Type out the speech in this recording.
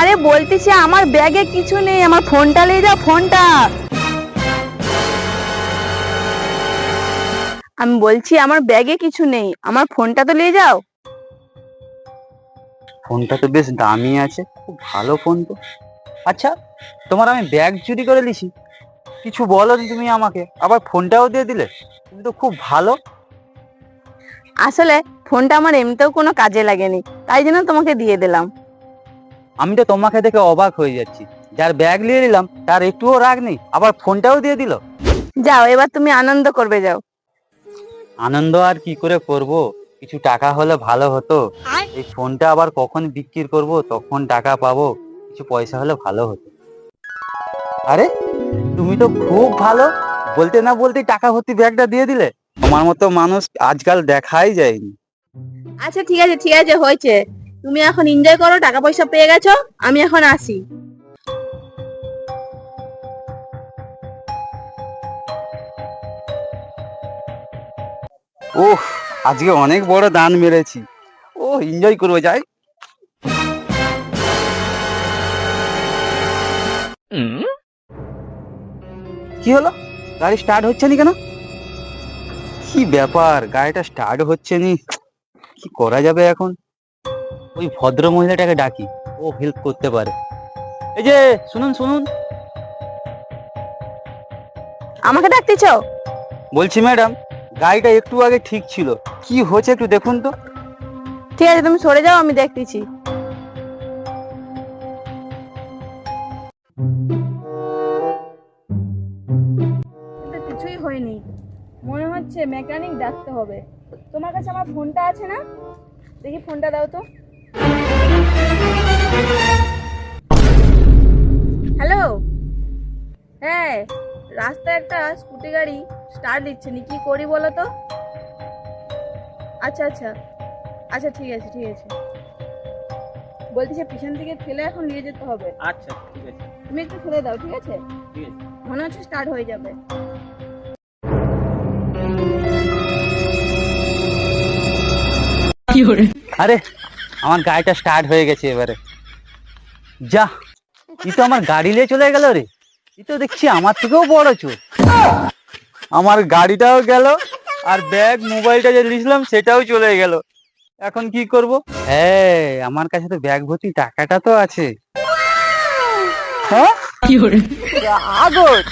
আরে বলতেছি আমার ব্যাগে কিছু নেই আমার ফোনটা নিয়ে যাও ফোনটা। আমি বলছি আমার ব্যাগে কিছু নেই আমার ফোনটা তো নিয়ে যাও। ফোনটা তো বেশ দামি আছে খুব ভালো ফোন তো। আচ্ছা তোমার আমি ব্যাগ চুরি করে লিছি কিছু বলো তুমি আমাকে আবার ফোনটাও দিয়ে দিলে তুমি তো খুব ভালো। আসলে ফোনটা আমার এমনিতেও কোনো কাজে লাগেনি তাই জন্য তোমাকে দিয়ে দিলাম। আমি তো তোমাকে দেখে অবাক হয়ে যাচ্ছি। যার ব্যাগ নিয়ে নিলাম তার একটুও রাগ নেই আবার ফোনটাও দিয়ে দিল। যাও এবার তুমি আনন্দ করবে যাও। আনন্দ আর কি করে করব? কিছু টাকা হলে ভালো হতো। এই ফোনটা আবার কখন বিক্রি করব তখন টাকা পাবো কিছু পয়সা হলে ভালো হতো। আরে তুমি তো খুব ভালো। বলতে না বলতে টাকা ভর্তি ব্যাগটা দিয়ে দিলে। তোমার মতো মানুষ আজকাল দেখাই যায়নি। আচ্ছা ঠিক আছে ঠিক আছে হয়েছে। তুমি এখন এনজয় করো টাকা পয়সা পেয়ে গেছো আমি এখন আসি। ওহ আজকে অনেক বড় দান মেরেছি। ও এনজয় করব যাই। কি হলো? গাড়ি স্টার্ট হচ্ছে নি কেন? কি ব্যাপার? গাড়িটা স্টার্ট হচ্ছে নি। কি করা যাবে এখন? ওই ভদ্র মহিলাটাকে ডাকি ও হেল্প করতে পারে। এই যে শুনুন শুনুন। আমাকে ডাকতেছ বলছি ম্যাডাম গাড়িটা একটু আগে ঠিক ছিল। কি হয়েছে একটু দেখুন তো। ঠিক আছে তুমি সরে যাও আমি দেখতেছি। কিছুই হয়নি। মনে হচ্ছে মেকানিক ডাকতে হবে। তোমার কাছে আমার ফোনটা আছে না? দেখি ফোনটা দাও তো। হ্যাঁ রাস্তায় একটা স্কুটি গাড়ি স্টার্ট দিচ্ছে। নি কি করি বলো তো? আচ্ছা আচ্ছা। আচ্ছা ঠিক আছে ঠিক আছে। বলছি সে পিছন থেকে ফেলে এখন নিয়ে যেতে হবে। আচ্ছা ঠিক আছে। তুমি একটু ফেলে দাও ঠিক আছে? ঠিক আছে। মনে হচ্ছে স্টার্ট হয়ে যাবে। আরে আমার গাড়িটা স্টার্ট হয়ে গেছে এবারে। যা ই তো আমার গাড়ি নিয়ে চলে গেল রে। তো দেখছি আমার থেকেও বড় চোর। আমার গাড়িটাও গেল আর ব্যাগ মোবাইলটা যে নিয়েছিলাম সেটাও চলে গেল। এখন কি করব? হ্যাঁ আমার কাছে তো ব্যাগ ভর্তি টাকাটা তো আছে। হ্যাঁ? আগত